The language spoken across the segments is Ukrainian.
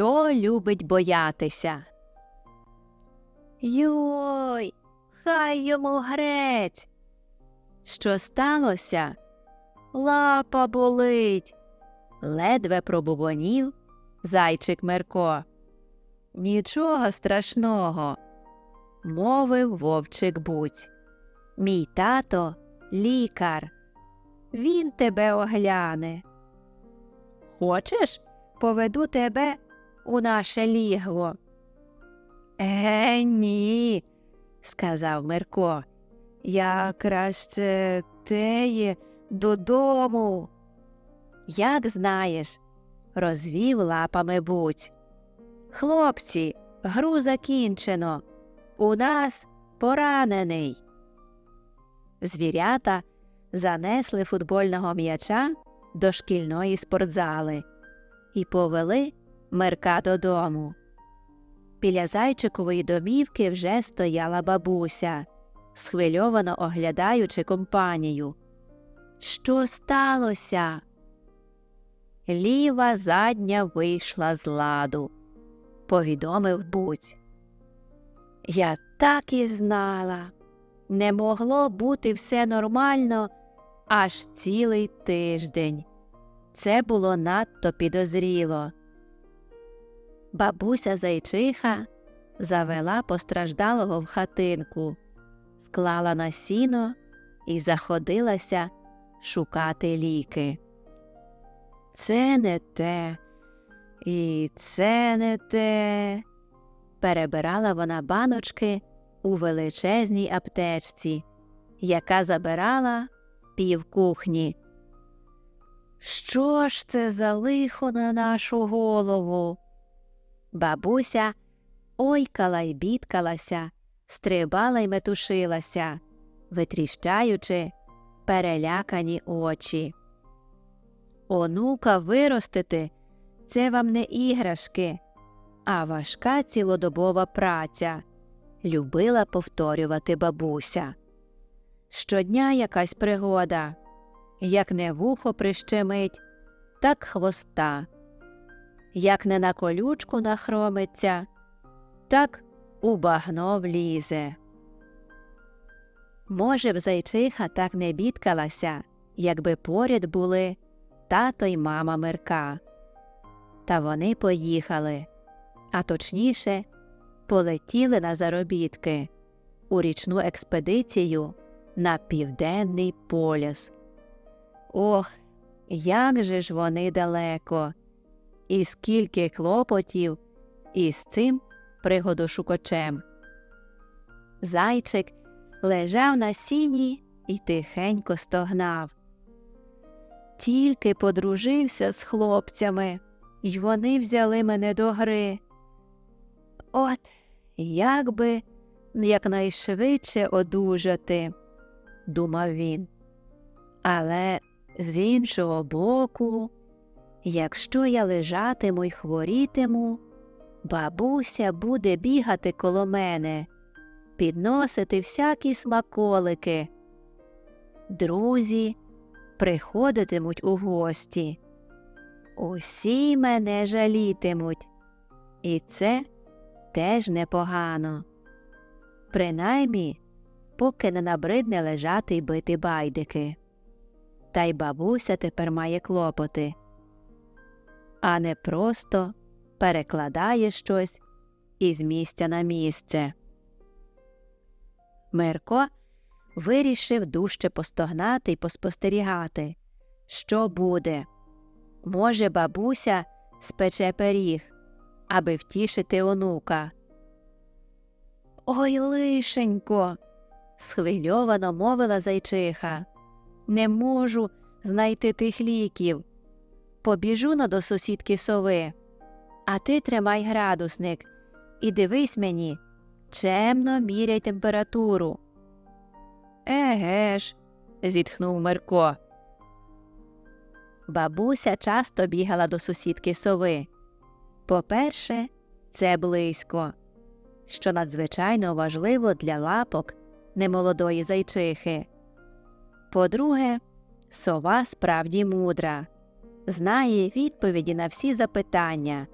Хто любить боятися? Йой, хай йому грець. Що сталося? Лапа болить. Ледве пробубонів зайчик Мерко. Нічого страшного, мовив вовчик Буць. Мій тато лікар. Він тебе огляне. Хочеш, поведу тебе у наше лігво? Е, ні, сказав Мирко. Я краще теє додому. Як знаєш, розвів лапами Буць. Хлопці, гру закінчено. У нас поранений. Звірята занесли футбольного м'яча до шкільної спортзали і повели Мерка додому. Біля зайчикової домівки вже стояла бабуся, схвильовано оглядаючи компанію. Що сталося? Ліва задня вийшла з ладу, повідомив Буць. Я так і знала. Не могло бути все нормально аж цілий тиждень. Це було надто підозріло. Бабуся зайчиха завела постраждалого в хатинку, вклала на сіно і заходилася шукати ліки. Це не те, і це не те. Перебирала вона баночки у величезній аптечці, яка забирала пів кухні. Що ж це за лихо на нашу голову? Бабуся ойкала й бідкалася, стрибала й метушилася, витріщаючи перелякані очі. Онука виростити це вам не іграшки, а важка цілодобова праця, любила повторювати бабуся. Щодня якась пригода, як не вухо прищемить, так хвоста, як не на колючку нахромиться, так у багно влізе. Може б зайчиха так не бідкалася, якби поряд були тато й мама Мирка. Та вони поїхали, а точніше, полетіли на заробітки у річну експедицію на південний полюс. Ох, як же ж вони далеко, і скільки клопотів із цим пригодошукачем. Зайчик лежав на сіні і тихенько стогнав. Тільки подружився з хлопцями, й вони взяли мене до гри. От як би якнайшвидше одужати, думав він. Але з іншого боку, якщо я лежатиму й хворітиму, бабуся буде бігати коло мене, підносити всякі смаколики. Друзі приходитимуть у гості. Усі мене жалітимуть, і це теж непогано. Принаймні, поки не набридне лежати й бити байдики. Та й бабуся тепер має клопоти, а не просто перекладає щось із місця на місце. Мирко вирішив дужче постогнати й поспостерігати, що буде. Може, бабуся спече пиріг, аби втішити онука. Ой, лишенько. схвильовано мовила зайчиха. Не можу знайти тих ліків. Побіжу на до сусідки сови, а ти тримай градусник і дивись мені, чемно міряй температуру. Еге ж, зітхнув Мирко. Бабуся часто бігала до сусідки сови. По-перше, це близько, що надзвичайно важливо для лапок немолодої зайчихи. По-друге, сова справді мудра, знає відповіді на всі запитання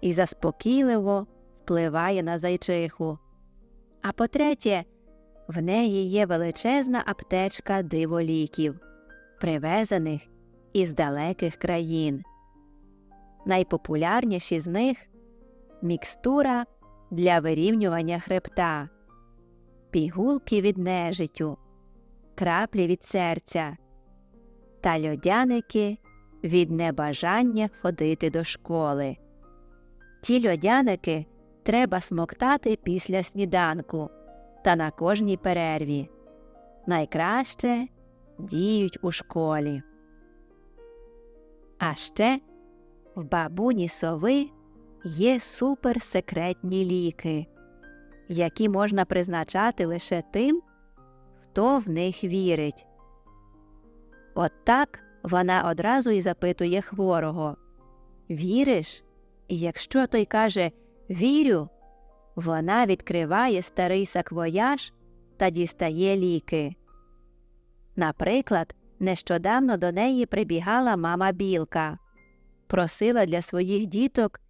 і заспокійливо впливає на зайчиху. А по-третє, в неї є величезна аптечка диволіків, привезених із далеких країн. Найпопулярніші з них мікстура для вирівнювання хребта, пігулки від нежиттю, краплі від серця та льодяники від небажання ходити до школи. Ті льодяники треба смоктати після сніданку та на кожній перерві. Найкраще діють у школі. А ще в бабуні сови є суперсекретні ліки, які можна призначати лише тим, хто в них вірить. От так вона одразу й запитує хворого Віриш? І якщо той каже Вірю, вона відкриває старий саквояж та дістає ліки. Наприклад, нещодавно до неї прибігала мама білка, просила для своїх діток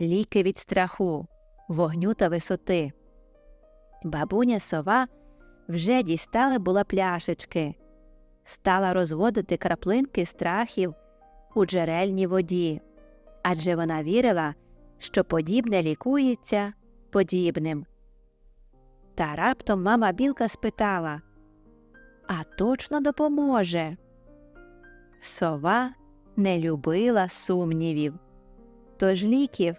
ліки від страху, вогню та висоти. Бабуня сова вже дістала була пляшечки, стала розводити краплинки страхів у джерельній воді, адже вона вірила, що подібне лікується подібним. Та раптом мама білка спитала А точно допоможе? Сова не любила сумнівів, тож ліків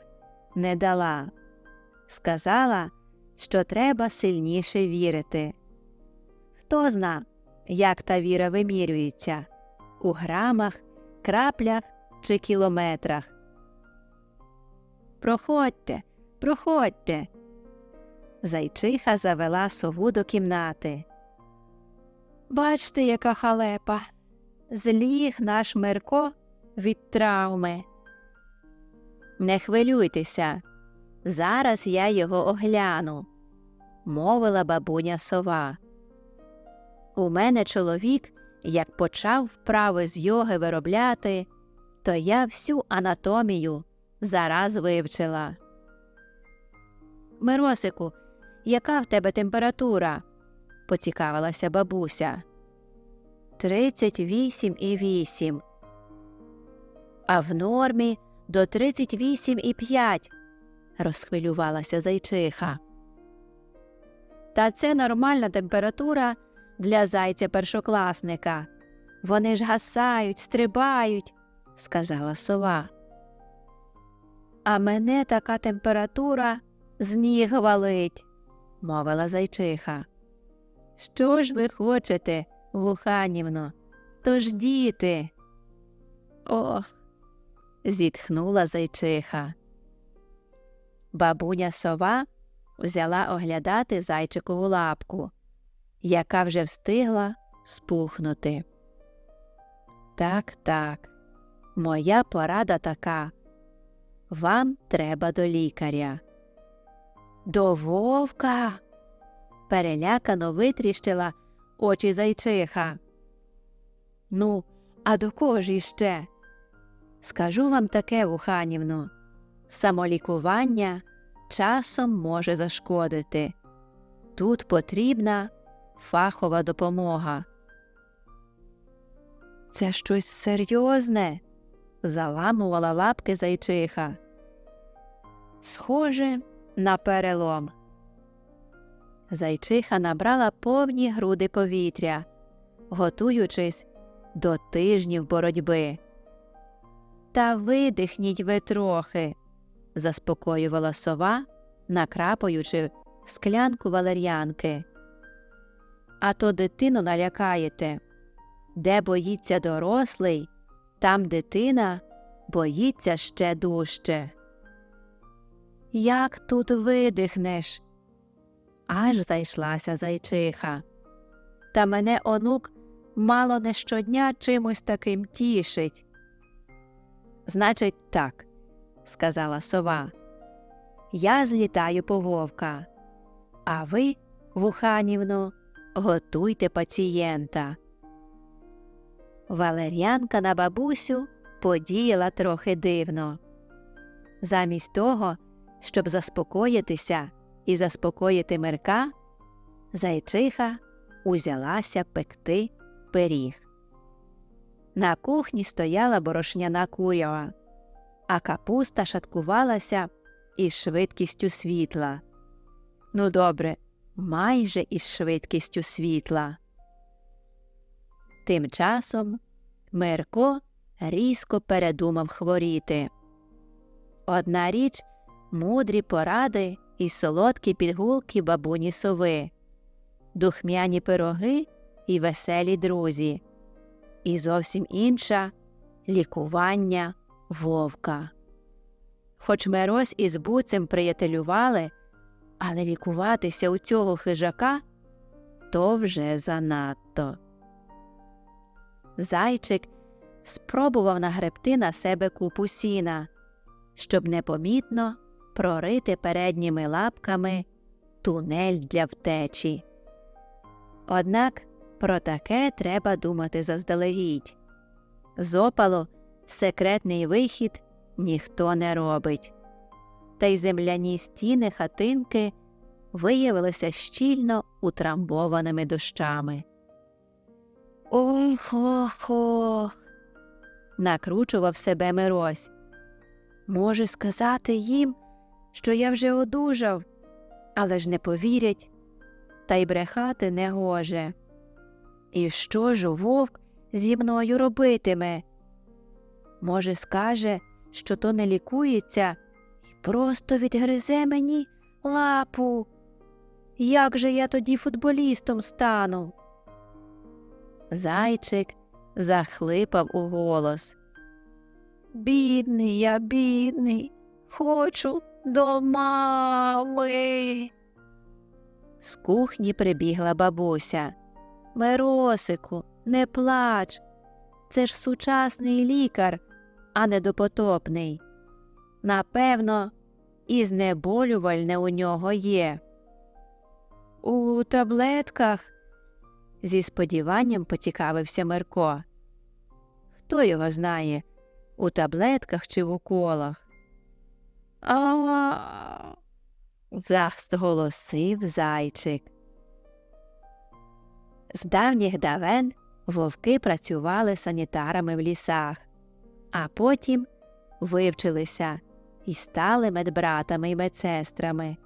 не дала. Сказала, що треба сильніше вірити. Хто зна, як та віра вимірюється у грамах, краплях чи кілометрах. Проходьте, проходьте. Зайчиха завела сову до кімнати. Бачте, яка халепа. Зліг наш Мирко від травми. Не хвилюйтеся. Зараз я його огляну, мовила бабуня сова. У мене чоловік, як почав вправи з йоги виробляти, то я всю анатомію зараз вивчила. Миросику, яка в тебе температура? поцікавилася бабуся. Тридцять вісім і вісім. А в нормі до тридцять вісім і п'ять. розхвилювалася зайчиха. Та це нормальна температура для зайця першокласника. Вони ж гасають, стрибають, сказала сова. А мене така температура з ніг валить, мовила зайчиха. Що ж ви хочете, Вуханівно? Тож діти. Ох. зітхнула зайчиха. Бабуня сова взяла оглядати зайчикову лапку, яка вже встигла спухнути. Так, так, моя порада така. Вам треба до лікаря. До вовка. перелякано витріщила очі зайчиха. Ну, а до кого ж іще? Скажу вам таке, Вуханівно, самолікування часом може зашкодити. Тут потрібна фахова допомога. Це щось серйозне, заламувала лапки зайчиха. Схоже на перелом. Зайчиха набрала повні груди повітря, готуючись до тижнів боротьби. Та видихніть ви трохи, заспокоювала сова, накрапаючи в склянку валер'янки. А то дитину налякаєте. Де боїться дорослий, там дитина боїться ще дужче. Як тут видихнеш? Аж зайшлася зайчиха. Та мене онук мало не щодня чимось таким тішить. Значить, так, сказала сова. Я злітаю по вовка, а ви, Вуханівно, готуйте пацієнта. Валер'янка на бабусю подіяла трохи дивно. Замість того, щоб заспокоїтися і заспокоїти Мирка, зайчиха узялася пекти пиріг. На кухні стояла борошняна курява, а капуста шаткувалася із швидкістю світла. Ну, добре, майже із швидкістю світла. Тим часом Мирко різко передумав хворіти. Одна річ мудрі поради і солодкі підгулки бабуні сови, духмяні пироги і веселі друзі, і зовсім інша лікування вовка. Хоч Мирось із буцем приятелювали, але лікуватися у цього хижака то вже занадто. Зайчик спробував нагребти на себе купу сіна, щоб непомітно прорити передніми лапками тунель для втечі. Однак про таке треба думати заздалегідь. З опалу секретний вихід ніхто не робить, та й земляні стіни хатинки виявилися щільно утрамбованими дощами. Ох ох ох. накручував себе Мирось. Може сказати їм, що я вже одужав, але ж не повірять, та й брехати не гоже. І що ж вовк зі мною робитиме? Може, скаже, що то не лікується, просто відгризе мені лапу. Як же я тоді футболістом стану? Зайчик захлипав у голос. Бідний я, бідний, хочу до мами. З кухні прибігла бабуся. Миросику, не плач. Це ж сучасний лікар, а не допотопний. Напевно, і знеболювальне у нього є. У таблетках зі сподіванням поцікавився Мирко. Хто його знає, у таблетках чи в уколах? А. Заголосив зайчик. З давніх давен вовки працювали санітарами в лісах, а потім вивчилися і стали медбратами й медсестрами.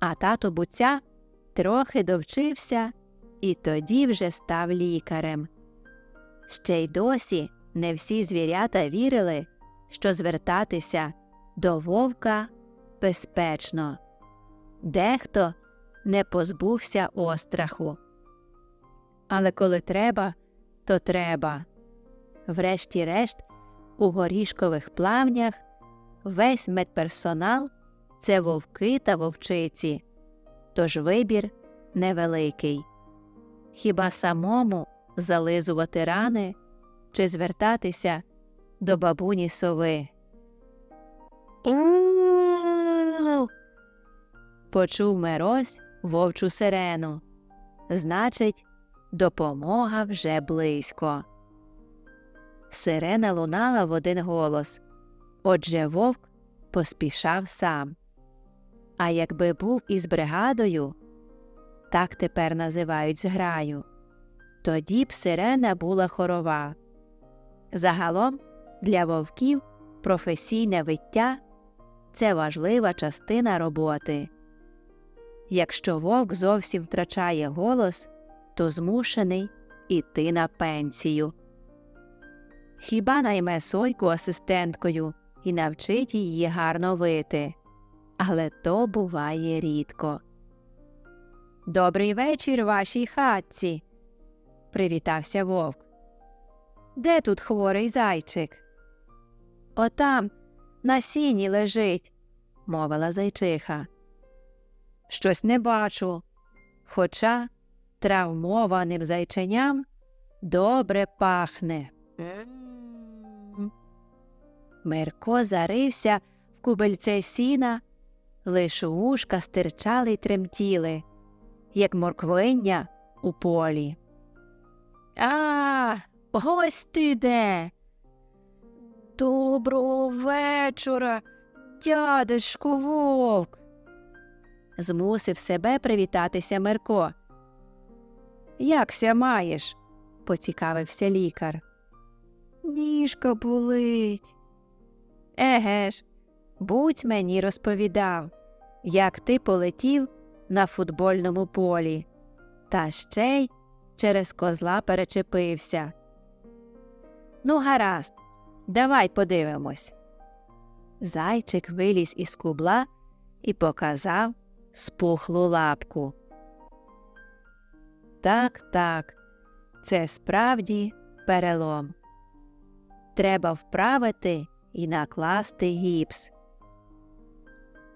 А тато буця трохи довчився і тоді вже став лікарем. Ще й досі не всі звірята вірили, що звертатися до вовка безпечно. Дехто не позбувся остраху. Але коли треба, то треба. Врешті-решт, у горішкових плавнях весь медперсонал це вовки та вовчиці, тож вибір невеликий. Хіба самому зализувати рани чи звертатися до бабуні сови? Почув Мирось вовчу сирену. Значить, допомога вже близько. Сирена лунала в один голос. Отже вовк поспішав сам. А якби був із бригадою, так тепер називають зграю, тоді б сирена була хорова. Загалом для вовків професійне виття це важлива частина роботи. Якщо вовк зовсім втрачає голос, то змушений іти на пенсію. Хіба найме сойку асистенткою і навчить її гарно вити, але то буває рідко. Добрий вечір вашій хатці. привітався вовк. Де тут хворий зайчик? Отам на сіні лежить, мовила зайчиха. Щось не бачу. Хоча травмованим зайченям добре пахне. Мирко зарився в кубельце сіна, лиш вушка стирчали й тремтіли, як морквиння у полі. А, ось де. Доброго вечора, Дядечку вовк. Змусив себе привітатися Мерко. Якся маєш? поцікавився лікар. Ніжка болить. Еге ж, будь мені розповідав, як ти полетів на футбольному полі, та ще й через козла перечепився. Ну, гаразд, давай подивимось. Зайчик виліз із кубла і показав спухлу лапку. Так, так, це справді перелом. Треба вправити і накласти гіпс.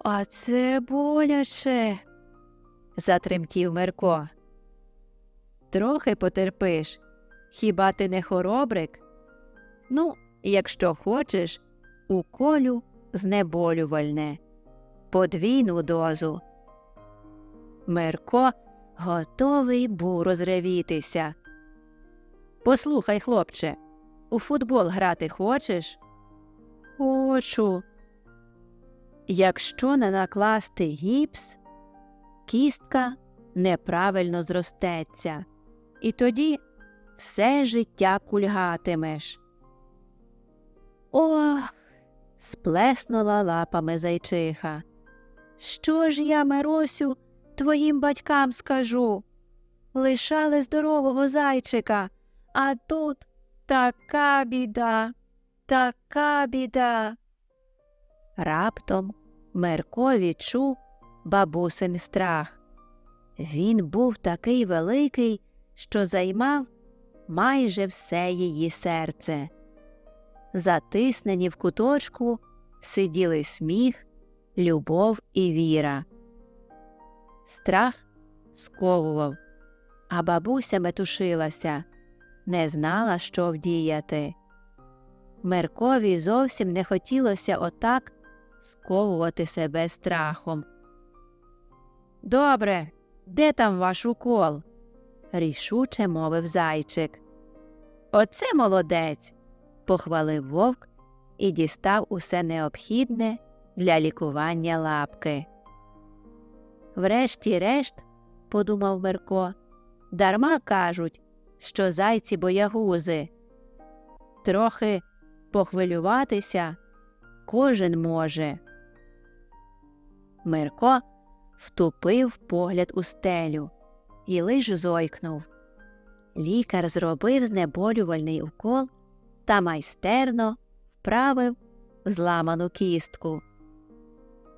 А це боляче, затремтів Мерко. Трохи потерпиш. Хіба ти не хоробрик? Ну, якщо хочеш, уколю знеболювальне, подвійну дозу. Мерко готовий був розревітися. Послухай, хлопче, у футбол грати хочеш? Хочу. Якщо не накласти гіпс, кістка неправильно зростеться, і тоді все життя кульгатимеш. Ох, сплеснула лапами зайчиха. Що ж я, Миросю, твоїм батькам скажу? Лишали здорового зайчика, а тут така біда, така біда. Раптом Мерко відчув бабусин страх. Він був такий великий, що займав майже все її серце. Затиснені в куточку сиділи сміх, любов і віра. Страх сковував, а бабуся метушилася, не знала, що вдіяти. Меркові зовсім не хотілося отак сковувати себе страхом. Добре, де там ваш укол? рішуче мовив зайчик. Оце молодець, похвалив вовк і дістав усе необхідне для лікування лапки. Врешті-решт, подумав Мерко, дарма кажуть, що зайці боягузи. Трохи похвилюватися кожен може. Мирко втупив погляд у стелю і лиш зойкнув. Лікар зробив знеболювальний укол та майстерно вправив зламану кістку.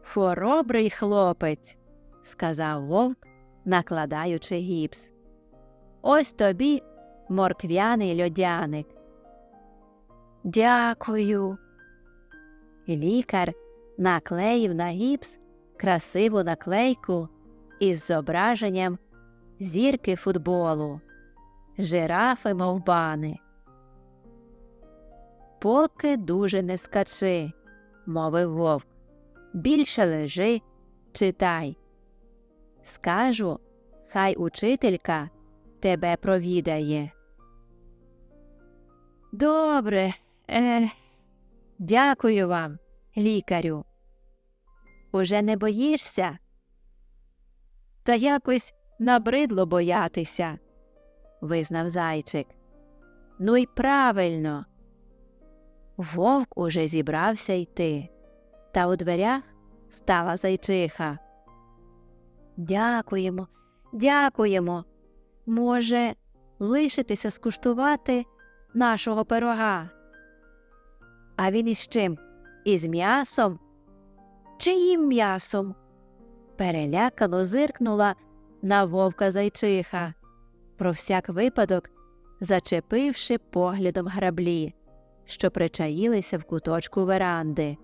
Хоробрий хлопець, сказав вовк, накладаючи гіпс. Ось тобі морквяний льодяник. Дякую. Лікар наклеїв на гіпс красиву наклейку із зображенням зірки футболу, жирафи мовбани. Поки дуже не скачи, мовив вовк. Більше лежи, читай. Скажу, хай учителька тебе провідає. Добре, е, дякую вам, лікарю. Уже не боїшся? Та якось набридло боятися, визнав зайчик. Ну й правильно. Вовк уже зібрався йти, та у дверях стала зайчиха. Дякуємо, дякуємо. Може, лишитися скуштувати нашого пирога. А він із чим? Із м'ясом? Чиїм м'ясом? Перелякано зиркнула на вовка зайчиха, про всяк випадок зачепивши поглядом граблі, що причаїлися в куточку веранди.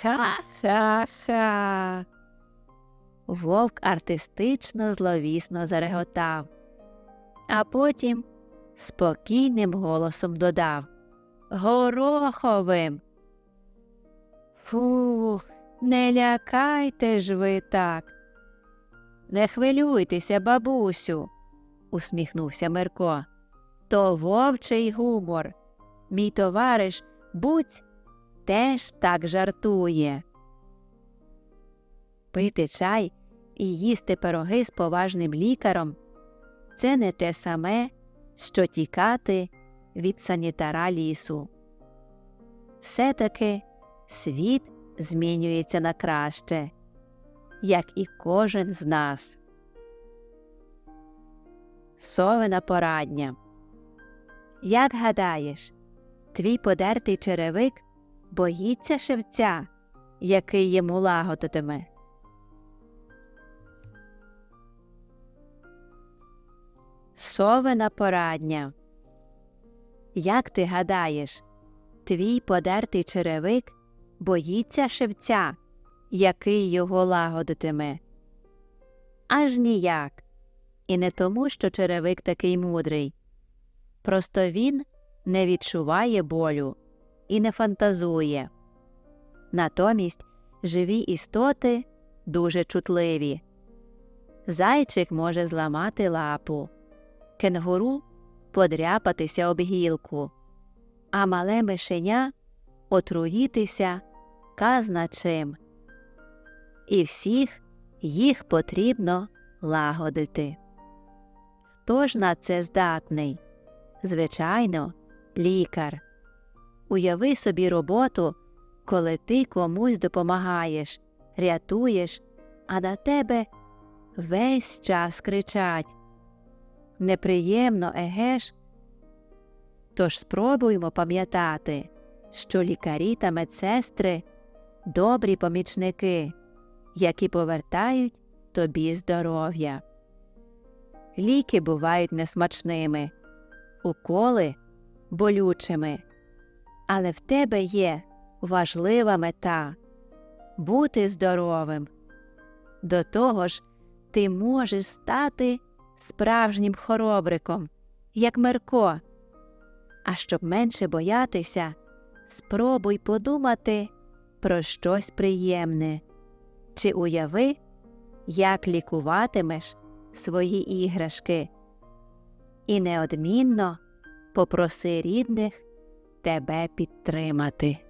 Ха-ха-ха. Вовк артистично зловісно зареготав, а потім спокійним голосом додав Гороховим. Фух, не лякайте ж ви так. Не хвилюйтеся, бабусю, усміхнувся Мирко. То вовчий гумор. Мій товариш буць теж так жартує. Пити чай і їсти пироги з поважним лікаром це не те саме, що тікати від санітара лісу. Все таки світ змінюється на краще, як і кожен з нас. Совина порадня. Як гадаєш, твій подертий черевик боїться шевця, який йому лагодитиме? Совина порадня. Як ти гадаєш, твій подертий черевик боїться шевця, який його лагодитиме? Аж ніяк. І не тому, що черевик такий мудрий. Просто він не відчуває болю і не фантазує. Натомість живі істоти дуже чутливі. Зайчик може зламати лапу, кенгуру подряпатися об гілку, а мале мишеня отруїтися казна чим. І всіх їх потрібно лагодити. Хто ж на це здатний? Звичайно, лікар. Уяви собі роботу, коли ти комусь допомагаєш, рятуєш, а на тебе весь час кричать. Неприємно, еге ж? Тож спробуймо пам'ятати, що лікарі та медсестри добрі помічники, які повертають тобі здоров'я. Ліки бувають несмачними, уколи болючими, але в тебе є важлива мета бути здоровим. До того ж, ти можеш стати справжнім хоробриком, як Мерко. А щоб менше боятися, спробуй подумати про щось приємне чи уяви, як лікуватимеш свої іграшки, і неодмінно попроси рідних тебе підтримати.